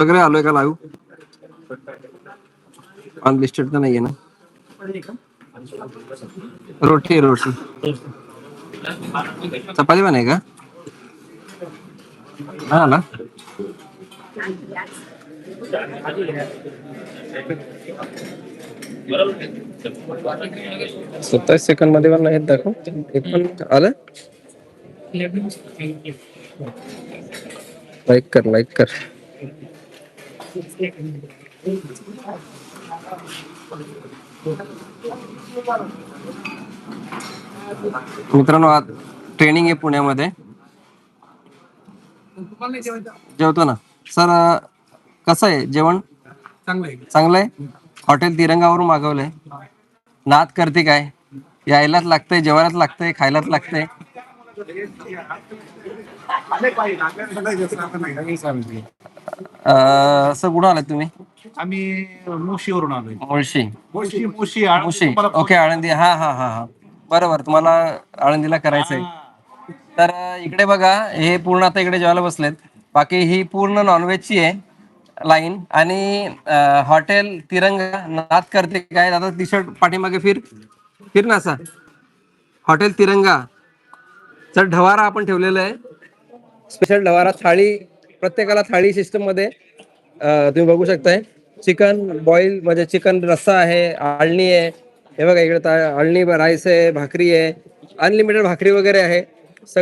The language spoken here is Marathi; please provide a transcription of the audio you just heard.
सगळे आलोय का लाईव्ह अनलिस्टेड तर नाहीये ना। रोटी रोटी। चपाती पण आहे हा ना। सत्तावीस सेकंड मध्ये पण नाहीत दाखव. एक पण आलं. लाईक कर लाईक कर. मित्रांनो आज ट्रेनिंग आहे पुण्यामध्ये. जेवतो ना. सर कसं आहे जेवण? चांगलं आहे. हॉटेल तिरंगावरून मागवलंय. नाद करते काय? यायलाच लागतंय जेवायलाच लागतंय खायलाच लागतंय. अं, सर कुठं आलात तुम्ही? आम्ही मुशीवरून आलोय. मुळशी. मुशी मुशी आळंदी मुशी तुम्हाला ओके आळंदी. हा हा हा हा. बरोबर तुम्हाला आळंदीला करायचंय. तर अं, इकडे बघा हे पूर्ण आता इकडे जेवायला बसलेत. बाकी ही पूर्ण नॉनव्हेजची आहे लाईन आणि अं, हॉटेल तिरंगा नाद करते काय? दादा टी शर्ट पाठीमागे फिर. फिर ना असा हॉटेल तिरंगा. तर ढवारा आपण ठेवलेला आहे. स्पेशल ढवारा थाळी प्रत्येकाला थाळी सिस्टममध्ये तुम्ही बघू शकताय. चिकन बॉईल म्हणजे चिकन रस्सा आहे आळणी आहे. हे बघा इकडे ता- आळणी राईस आहे भाकरी आहे. अनलिमिटेड भाकरी वगैरे आहे.